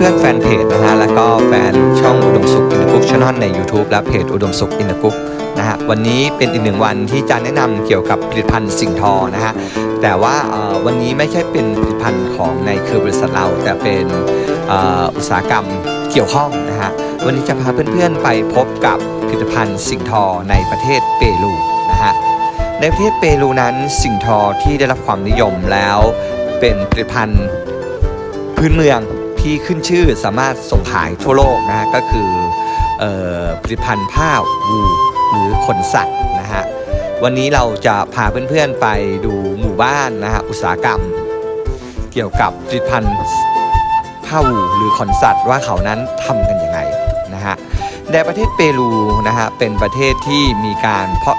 เพื่อนๆแฟนเพจนะฮะแล้วก็แฟนช่องอุดมสุขอินทกุ๊กช anel ใน YouTube และเพจอุดมสุขอินทกุ๊กนะฮะวันนี้เป็นอีกหนึ่งวันที่จะแนะนำเกี่ยวกับผลิตภัณฑ์สิ่งทอนะฮะแต่ว่าวันนี้ไม่ใช่เป็นผลิตภัณฑ์ของในเครือบริษัทเรา แต่เป็นอุตสาหกรรมเกี่ยวข้องนะฮะวันนี้จะพาเพื่อนๆไปพบกับผลิตภัณฑ์สิ่งทอในประเทศเปรูนะฮะในประเทศเปรูนั้นสิ่งทอที่ได้รับความนิยมแล้วเป็นผลิตภัณฑ์พื้นเมือง ที่ขึ้นชื่อสามารถส่งขายทั่วโลกนะฮะก็คือออผลิตภัณฑ์ผ้าวูหรือขนสัตว์นะฮะวันนี้เราจะพาเพื่อนๆไปดูหมู่บ้านนะฮะอุตสาหกรรม เกี่ยวกับผลิตภัณฑ์ผ้าวูหรือขนสัตว์ว่าเขานั้นทำกันยังไงนะฮะในประเทศเปรูนะฮะเป็นประเทศที่มีการเพาะ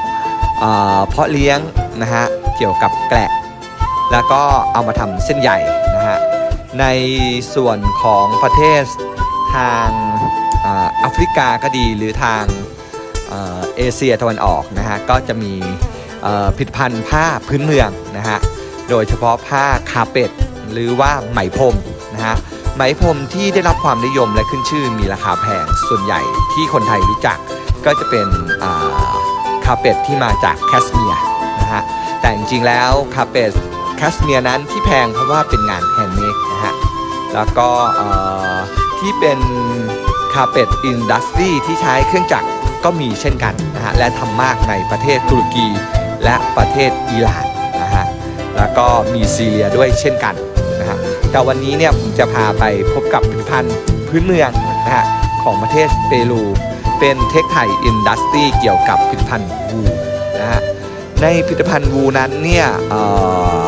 เเพาะเลี้ยงนะฮะเกี่ยวกับแกะแล้วก็เอามาทำเส้นใหญ่ ในส่วนของประเทศทางแอฟริกาก็ดีหรือทางเอเชียตะวันออกนะฮะก็จะมีผลิตภัณฑ์ผ้าพื้นเมืองนะฮะโดยเฉพาะผ้าคาเป็ดหรือว่าไหมพรมนะฮะไหมพรมที่ได้รับความนิยมและขึ้นชื่อมีราคาแพงส่วนใหญ่ที่คนไทยรู้จักก็จะเป็นคาเป็ดที่มาจากแคชเมียร์นะฮะแต่จริงๆแล้วคาเป็ดแคสเมียร์นั้นที่แพงเพราะว่าเป็นงานแฮนด์เมด แล้วก็ที่เป็นคาเ p ตอินดัสทรีที่ใช้เครื่องจักรก็มีเช่นกันนะฮะและทำมากในประเทศตุรกีและประเทศอิหร่านนะฮะแล้วก็มีซีเรียด้วยเช่นกันนะฮะแต่วันนี้เนี่ยผมจะพาไปพบกับผลิตภัณฑ์พื้นเมืองนะฮะของประเทศเปรูเป็นเทคไทยอินดัสทรีเกี่ยวกับผลิตภัณฑ์วูนะฮะในผลิตภัณฑ์วูนั้นเนี่ยเอ่อ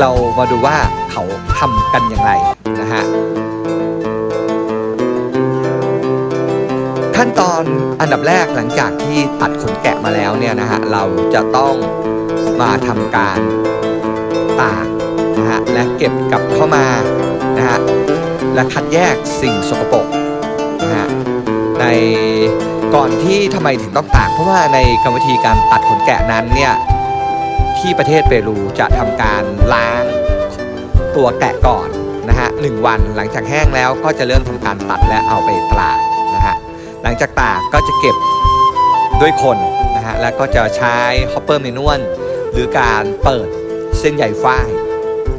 เรามาดูว่าเขาทำกันอย่างไรนะฮะขั้นตอนอันดับแรกหลังจากที่ตัดขนแกะมาแล้วเนี่ยนะฮะเราจะต้องมาทำการตากนะฮะและเก็บกลับเข้ามานะฮะและคัดแยกสิ่งสกปรกนะฮะในก่อนที่ทำไมถึงต้องตาก เพราะว่าในกรรมวิธีการตัดขนแกะนั้นเนี่ย ที่ประเทศเปรูจะทำการล้างตัวแกะก่อนนะฮะหนึ่งวันหลังจากแห้งแล้วก็จะเริ่มทำการตัดและเอาไปตากนะฮะหลังจากตากก็จะเก็บด้วยคนนะฮะแล้วก็จะใช้ฮอปเปอร์เมนวลหรือการเปิดเส้นใยฝ้าย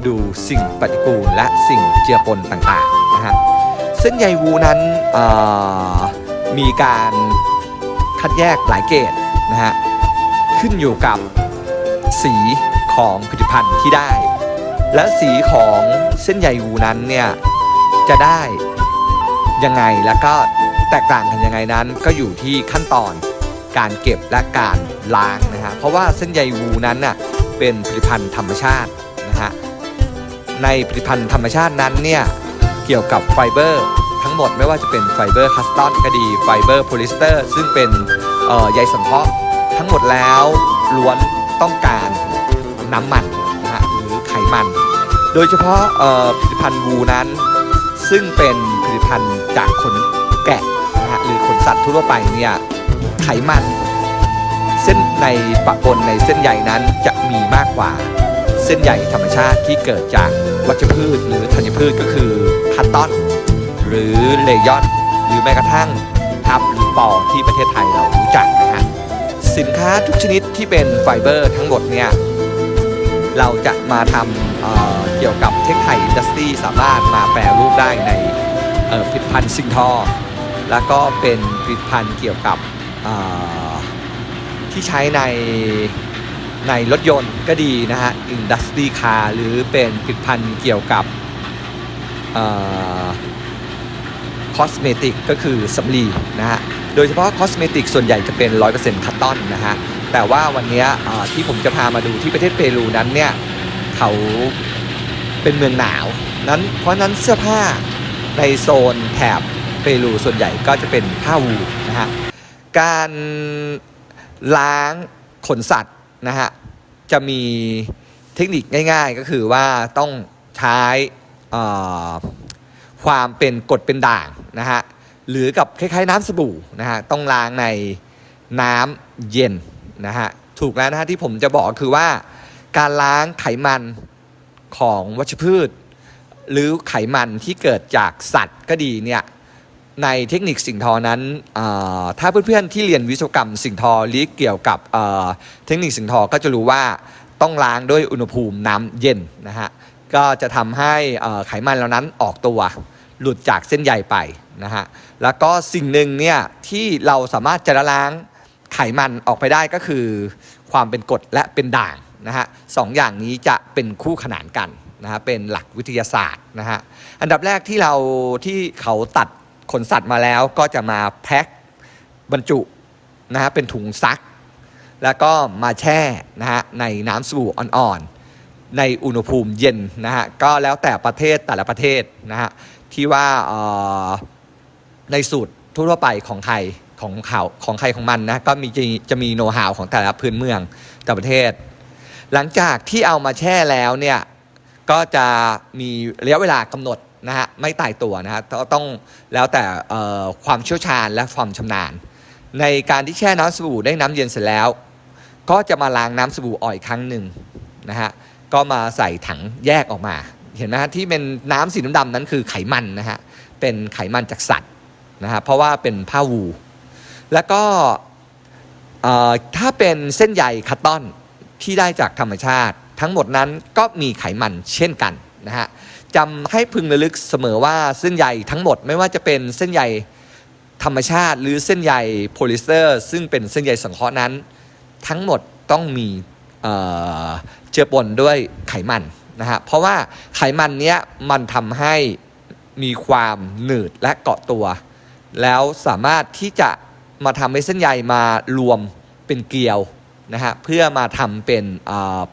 ดูสิ่งปฏิกูลและสิ่งเจือปนต่างๆนะฮะเส้นใยวูนั้นมีการคัดแยกหลายเกรดนะฮะขึ้นอยู่กับ สีของผลิตภัณฑ์ที่ได้ และสีของเส้นใยวูนั้นเนี่ยจะได้ยังไงแล้วก็แตกต่างกันยังไงนั้นก็อยู่ที่ขั้นตอนการเก็บและการล้างนะฮะเพราะว่าเส้นใยวูนั้นน่ะเป็นผลิตภัณฑ์ธรรมชาตินะฮะในผลิตภัณฑ์ธรรมชาตินั้นเนี่ยเกี่ยวกับไฟเบอร์ทั้งหมดไม่ว่าจะเป็นไฟเบอร์คัสตอนก็ดีไฟเบอร์โพลิสเตอร์ซึ่งเป็นใยสังเคราะห์ทั้งหมดแล้วล้วน ต้องการน้ำมันนะฮะหรือไขมัน โดยเฉพาะผลิตภัณฑ์วูนั้น ซึ่งเป็นผลิตภัณฑ์จากขนแกะนะฮะหรือขนสัตว์ทั่วไปเนี่ยไขมัน เส้นในปะปนในเส้นใยนั้นจะมีมากกว่าเส้นใยธรรมชาติที่เกิดจากวัชพืชหรือธัญพืชก็คือคัตตอน หรือเลยอนหรือแม้กระทั่งทับหรือปอที่ประเทศไทยเรารู้จักนะฮะ สินค้าทุกชนิดที่เป็นไฟเบอร์ทั้งหมดเนี่ยเราจะมาทำเเกี่ยวกับเทคไทยอินดัสทรีสามารถมาแปรรูปได้ในผลิตภัณฑ์ซิงทอ แล้วก็เป็นผลิตภัณฑ์เกี่ยวกับที่ใช้ในในรถยนต์ก็ดีนะฮะอินดัสทรีคาร์หรือเป็นผลิตภัณฑ์เกี่ยวกับคอสเมติกก็คือสำลีนะฮะ โดยเฉพาะคอสเมติกส่วนใหญ่จะเป็น 100%คัตตอนนะฮะ แต่ว่าวันนี้ที่ผมจะพามาดูที่ประเทศเปรูนั้นเนี่ย เขาเป็นเมืองหนาวนั้นเพราะนั้นเสื้อผ้าในโซนแถบเปรูส่วนใหญ่ก็จะเป็นผ้าวูลนะฮะ การล้างขนสัตว์นะฮะ จะมีเทคนิคง่ายๆก็คือว่าต้องใช้ความเป็นกรดเป็นด่างนะฮะ หรือกับคล้ายๆน้ำสบู่นะฮะต้องล้างในน้ำเย็นนะฮะถูกแล้วนะฮะที่ผมจะบอกคือว่า การล้างไขมันของวัชพืช หรือไขมันที่เกิดจากสัตว์ก็ดีเนี่ยในเทคนิคสิ่งทอนั้น ถ้าเพื่อนๆที่เรียนวิศวกรรมสิ่งทอหรือเกี่ยวกับเทคนิคสิ่งทอก็จะรู้ว่าต้องล้างด้วยอุณหภูมิน้ำเย็นนะฮะก็จะทำให้ไขมันเหล่านั้นออกตัว หลุดจากเส้นใยไปนะฮะแล้วก็สิ่งหนึ่งเนี่ยที่เราสามารถจะล้างไขมันออกไปได้ก็คือ ความเป็นกรดและเป็นด่างนะฮะสองอย่างนี้จะเป็นคู่ขนานกันนะฮะเป็นหลักวิทยาศาสตร์นะฮะอันดับแรกที่เราที่เขาตัดขนสัตว์มาแล้วก็จะมาแพ็คบรรจุนะฮะเป็นถุงซัก แล้วก็มาแช่นะฮะในน้ำสบู่อ่อนๆในอุณหภูมิเย็นนะฮะก็แล้วแต่ประเทศแต่ละประเทศนะฮะ ที่ว่าในสูตรทั่วไปของไทยของเขาของใครของมันนะก็มีจะมีโน้ตฮาวของแต่ละพื้นเมืองแต่ประเทศ หลังจากที่เอามาแช่แล้วเนี่ยก็จะมีระยะเวลากำหนดนะฮะไม่ตายตัวนะฮะต้องแล้วแต่ความเชี่ยวชาญและความชำนาญ ในการที่แช่น้ำสบู่ได้น้ำเย็นเสร็จแล้ว ก็จะมาล้างน้ำสบู่อ่อยครั้งหนึ่งนะฮะก็มาใส่ถังแยกออกมา เห็นไหมฮะที่เป็นน้ำสีดำๆนั้นคือไขมันนะฮะเป็นไขมันจากสัตว์นะฮะเพราะว่าเป็นผ้าวู แล้วก็ถ้าเป็นเส้นใยคัตตอนที่ได้จากธรรมชาติ ทั้งหมดนั้นก็มีไขมันเช่นกันนะฮะจำให้พึงระลึกเสมอว่าเส้นใยทั้งหมดไม่ว่าจะเป็นเส้นใยธรรมชาติหรือเส้นใยโพลิสเตอร์ ซึ่งเป็นเส้นใยสังเคราะห์นั้น ทั้งหมดต้องมีเจือปนด้วยไขมัน นะฮะเพราะว่าไขมันเนี้ยมันทำให้มีความหนืดและเกาะตัว แล้วสามารถที่จะมาทำให้เส้นใยมารวมเป็นเกลียวนะฮะเพื่อมาทำเป็น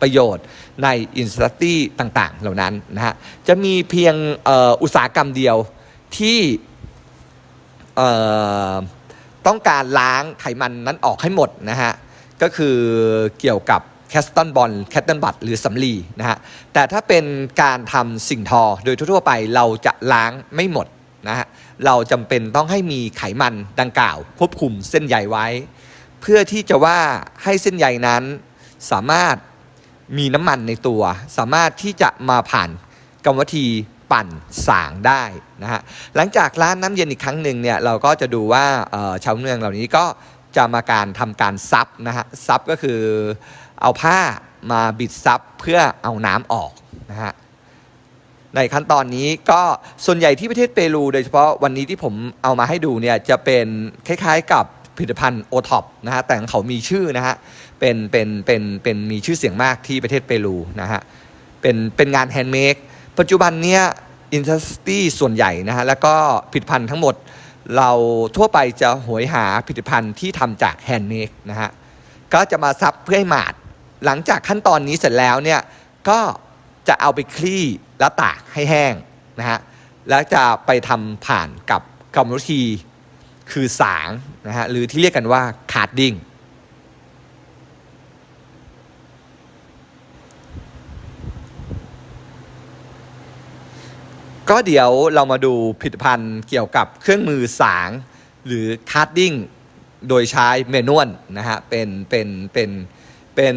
ประโยชน์ในอินสตัตตี้ต่างๆ เหล่านั้นนะฮะจะมีเพียงอ,อ,อุตสาหกรรมเดียวที่ต้องการล้างไขมันนั้นออกให้หมดนะฮะก็คือเกี่ยวกับ แคสตันบอลแคสตันบัตหรือสำลีนะฮะแต่ถ้าเป็นการทำสิ่งทอโดยทั่วไปเราจะล้างไม่หมดนะฮะเราจำเป็นต้องให้มีไขมันดังกล่าว ควบคุมเส้นใยไว้ เพื่อที่จะว่าให้เส้นใยนั้นสามารถมีน้ำมันในตัว สามารถที่จะมาผ่านกรรมวิธีปั่นสางได้นะฮะหลังจากล้างน้ำเย็นอีกครั้งหนึ่งเนี่ยเราก็จะดูว่าเอ่อชาวเมืองเหล่านี้ก็จะมาการทำการซับนะฮะซับก็คือ เอาผ้ามาบิดซับเพื่อเอาน้ำออกนะฮะในขั้นตอนนี้ก็ส่วนใหญ่ที่ประเทศเปรูโดยเฉพาะวันนี้ที่ผมเอามาให้ดูเนี่ยจะเป็นคล้ายๆกับผลิตภัณฑ์โอท็อปนะฮะแต่ของเขามีชื่อนะฮะเป็นเป็นเป็นเป็นมีชื่อเสียงมากที่ประเทศเปรูนะฮะเป็นเป็นงานแฮนด์เมดปัจจุบันเนี่ยอินดัสตรีส่วนใหญ่นะฮะแล้วก็ผลิตภัณฑ์ทั้งหมดเราทั่วไปจะหวยหาผลิตภัณฑ์ที่ทำจากแฮนด์เมดนะฮะก็จะมาซับเพื่อให้หมาด หลังจากขั้นตอนนี้เสร็จแล้วเนี่ยก็จะเอาไปคลี่และตากให้แห้งนะฮะแล้วจะไปทำผ่านกับกรรมวิธีคือสางนะฮะหรือที่เรียกกันว่าคาดดิ้งก็เดี๋ยวเรามาดูผลิตภัณฑ์เกี่ยวกับเครื่องมือสาง หรือคาร์ดดิ้งโดยใช้เมนวลนะฮะเป็นเป็นเป็น เป็น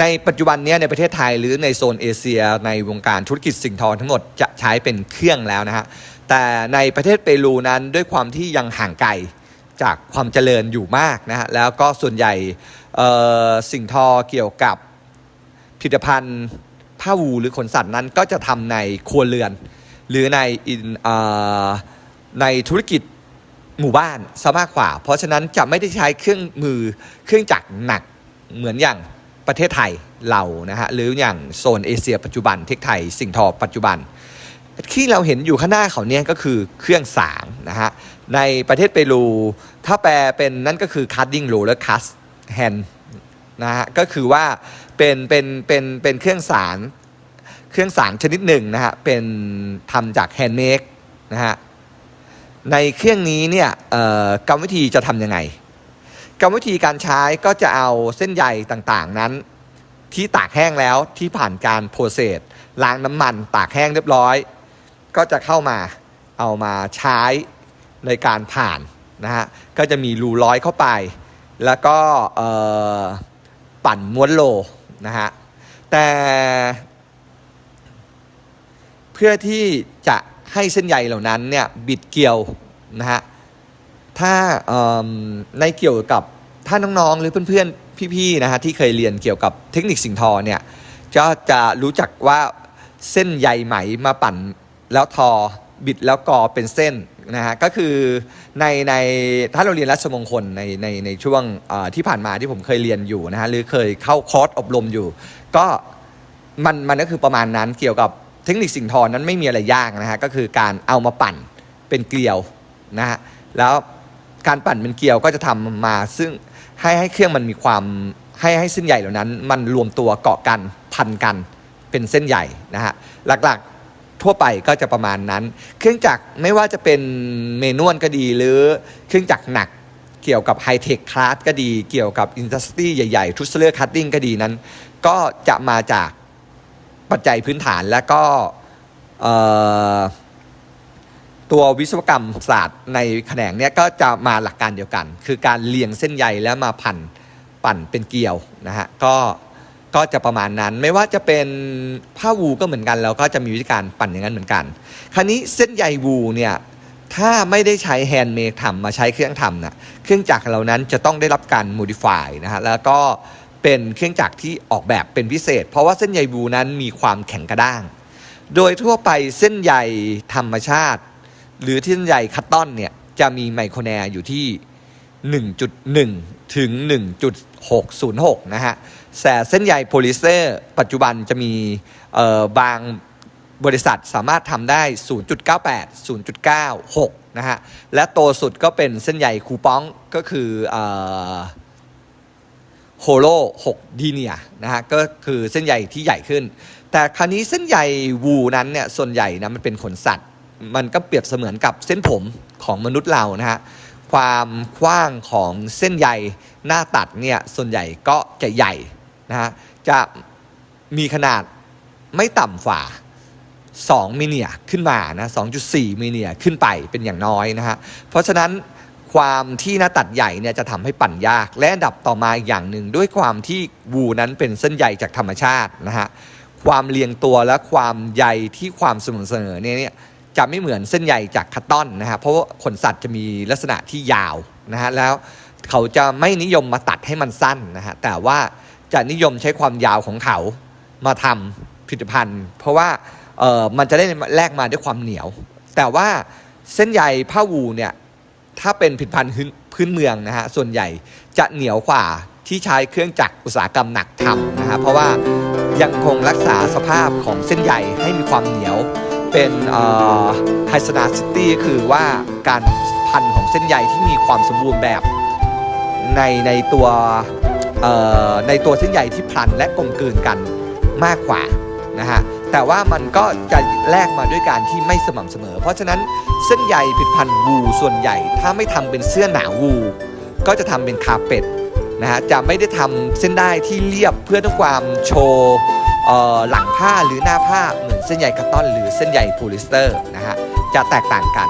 ในปัจจุบันนี้ในประเทศไทยหรือในโซนเอเชีย ในวงการธุรกิจสิ่งทอทั้งหมดจะใช้เป็นเครื่องแล้วนะฮะแต่ในประเทศเปรูนั้นด้วยความที่ยังห่างไกลจากความเจริญอยู่มากนะฮะแล้วก็ส่วนใหญ่สิ่งทอเกี่ยวกับผลิตภัณฑ์ผ้าวูหรือขนสัตว์นั้นก็จะทำในครัวเรือน หรือในอินเอ่อในธุรกิจหมู่บ้านซะมากกว่า เพราะฉะนั้นจะไม่ได้ใช้เครื่องมือเครื่องจักรหนัก เหมือนอย่างประเทศไทยเรานะฮะหรืออย่างโซนเอเชียปัจจุบันเทคไทยสิ่งทอปัจจุบัน ที่เราเห็นอยู่ข้างหน้าเขาเนี่ยก็คือเครื่องสางนะฮะในประเทศเปรูถ้าแปลเป็นนั่นก็คือ cutting roller cast hand นะฮะก็คือว่าเป็นเป็นเป็นเป็นเครื่องสารเครื่องสางชนิดหนึ่งนะฮะเป็นทำจากแฮนด์เมดนะฮะในเครื่องนี้เนี่ยกรรมวิธีจะทำยังไง กรรมวิธีการใช้ก็จะเอาเส้นใยต่างๆนั้น ที่ตากแห้งแล้วที่ผ่านการโปรเซสล้างน้ำมันตากแห้งเรียบร้อย ก็จะเข้ามาเอามาใช้ในการผ่านนะฮะก็จะมีรูร้อยเข้าไป แล้วก็ปั่นม้วนโลนะฮะแต่เพื่อที่จะให้เส้นใยเหล่านั้นเนี่ยบิดเกี่ยวนะฮะ ถ้าในเกี่ยวกับถ้าน้องๆ หรือเพื่อนๆ พี่ๆ นะฮะที่เคยเรียนเกี่ยวกับเทคนิคสิ่งทอเนี่ยก็จะรู้จักว่าเส้นใยไหมมาปั่นแล้วทอบิดแล้วกอเป็นเส้นนะฮะก็คือในในถ้าเราเรียนรัชมงคลในในในช่วงที่ผ่านมาที่ผมเคยเรียนอยู่นะฮะหรือเคยเข้าคอร์สอบรมอยู่ ก็มันมันก็คือประมาณนั้นเกี่ยวกับเทคนิคสิ่งทอนั้นไม่มีอะไรยากนะฮะก็คือการเอามาปั่นเป็นเกลียวนะฮะแล้ว การปั่นเป็นเกลียวก็จะทำมา ซึ่งให้ให้เครื่องมันมีความให้ให้เส้นใหญ่เหล่านั้น มันรวมตัวเกาะกันพันกันเป็นเส้นใหญ่นะฮะหลักๆทั่วไปก็จะประมาณนั้น เครื่องจักรไม่ว่าจะเป็นเมนวลก็ดีหรือเครื่องจักรหนักเกี่ยวกับไฮเทคคลาสก็ดี เกี่ยวกับอินดัสทรีใหญ่ๆ ทุสเลอร์คัตติ้งก็ดีนั้น ก็จะมาจากปัจจัยพื้นฐานและก็เอ่อ ตัววิศวกรรมศาสตร์ในแขนงเนี้ยก็จะมาหลักการเดียวกัน คือการเลียงเส้นใยแล้วมาพันปั่นเป็นเกลียวนะฮะก็ก็จะประมาณนั้นไม่ว่าจะเป็นผ้าวูก็เหมือนกันเราก็จะมีวิธีการปั่นอย่างนั้นเหมือนกัน คราวนี้เส้นใยวูเนี่ยถ้าไม่ได้ใช้แฮนด์เมดทำมาใช้เครื่องทำนะเครื่องจักรเหล่านั้นจะต้องได้รับการ modify นะฮะแล้วก็เป็นเครื่องจักรที่ออกแบบเป็นพิเศษ เพราะว่าเส้นใยบูนั้นมีความแข็งกระด้าง โดยทั่วไปเส้นใยธรรมชาติ หรือที่เส้นใยคัตตอนเนี่ยจะมีไมโครแนร์อยู่ที่ 1.1 ถึง 1.606 นะฮะแต่เส้นใยโพลิสเตอร์ ปัจจุบันจะมีเอ่อบางบริษัทสามารถทำได้ 0.98 0.96 นะฮะ และโตสุดก็เป็นเส้นใยคูปองก็คือโฮโล6ดีเนียนะฮะ ก็คือเส้นใยที่ใหญ่ขึ้น แต่คราวนี้เส้นใยวูนั้นเนี่ย ส่วนใหญ่นะมันเป็นขนสัตว์ มันก็เปรียบเสมือนกับเส้นผมของมนุษย์เรานะฮะความกว้างของเส้นใยหน้าตัดเนี่ยส่วนใหญ่ก็จะใหญ่นะฮะจะมีขนาดไม่ต่ำฝ่า 2 มิเนียขึ้นมานะ2.4 มิเนียขึ้นไปเป็นอย่างน้อยนะฮะเพราะฉะนั้นความที่หน้าตัดใหญ่เนี่ยจะทำให้ปั่นยาก และอันดับต่อมาอีกอย่างหนึ่งด้วยความที่วูนั้นเป็นเส้นใยจากธรรมชาตินะฮะความเรียงตัวและความใยที่ความสม่ำเสมอเนี่ย จะไม่เหมือนเส้นใยจากคัตตอนนะฮะเพราะว่าขนสัตว์จะมีลักษณะที่ยาวนะฮะแล้วเขาจะไม่นิยมมาตัดให้มันสั้นนะฮะแต่ว่าจะนิยมใช้ความยาวของเขามาทำผลิตภัณฑ์ เพราะว่าเออมันจะได้แลกมาด้วยความเหนียว แต่ว่าเส้นใยผ้าวูเนี่ยถ้าเป็นผลิตภัณฑ์พื้นพื้นเมืองนะฮะส่วนใหญ่จะเหนียวกว่าที่ใช้เครื่องจักรอุตสาหกรรมหนักทำนะฮะเพราะว่ายังคงรักษาสภาพของเส้นใยให้มีความเหนียว เป็นไฮสนาซิตี้คือว่าการพันของเส้นใยที่มีความสมบูรณ์แบบในในตัวในตัวเส้นใยที่พลันและกลมกลืนกันมากกว่านะฮะแต่ว่ามันก็จะแลกมาด้วยการที่ไม่สม่ำเสมอ เพราะฉะนั้นเส้นใยผลิตภัณฑ์วูส่วนใหญ่ ถ้าไม่ทำเป็นเสื้อหนาวู ก็จะทำเป็นคาเป็ดนะฮะจะไม่ได้ทำเส้นได้ที่เรียบเพื่อต้องความโชว์ หลังผ้าหรือหน้าผ้าเหมือนเส้นใยคัตตอน หรือเส้นใยโพลิสเตอร์นะฮะจะแตกต่างกัน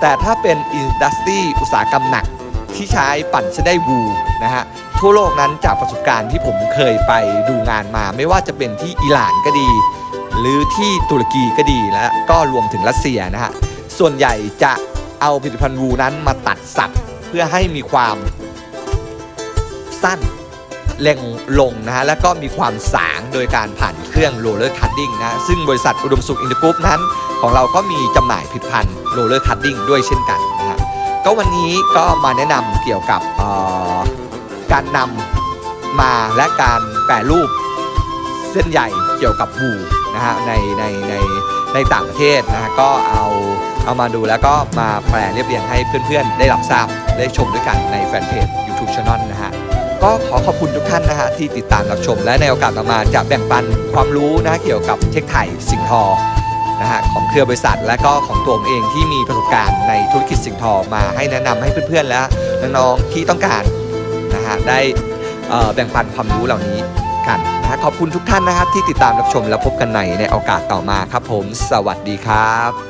แต่ถ้าเป็นอินดัสทรีอุตสาหกรรมหนักที่ใช้ปั่นเส้นได้วูนะฮะทั่วโลกนั้นจากประสบการณ์ที่ผมเคยไปดูงานมา ไม่ว่าจะเป็นที่อิหร่านก็ดี หรือที่ตุรกีก็ดีและก็รวมถึงรัสเซียนะฮะส่วนใหญ่จะเอาผลิตภัณฑ์วูนั้นมาตัดสับเพื่อให้มีความสั้น เล็งลงนะฮะแล้วก็มีความสางโดยการผ่านเครื่องโรลเลอร์คัตติ้งนะซึ่งบริษัทอุดมสุขอินเตอร์กรุ๊ปนั้น ของเราก็มีจำหน่ายผลิตภัณฑ์โรลเลอร์คัตติ้งด้วยเช่นกันนะฮะก็วันนี้ก็มาแนะนำเกี่ยวกับการนำมาและการแปรรูปเส้นใหญ่เกี่ยวกับวูนะฮะในในในในต่างประเทศนะฮะก็เอาเอามาดูแล้วก็มาแปลเรียบเรียงให้เพื่อนๆ ได้รับทราบได้ชมด้วยกันในแฟนเพจ YouTube Channel นะฮะ ก็ขอขอบคุณทุกท่านนะฮะที่ติดตามรับชม และในโอกาสต่อมาจะแบ่งปันความรู้นะเกี่ยวกับเทคไทยสิงทอนะฮะของเครือบริษัทและก็ของตัวผมเองที่มีประสบการณ์ในธุรกิจสิงทอมาให้แนะนำให้เพื่อนๆและน้องๆที่ต้องการนะฮะได้แบ่งปันความรู้เหล่านี้กันนะฮะขอบคุณทุกท่านนะครับที่ติดตามรับชมและพบกันในในโอกาสต่อมาครับผม สวัสดีครับ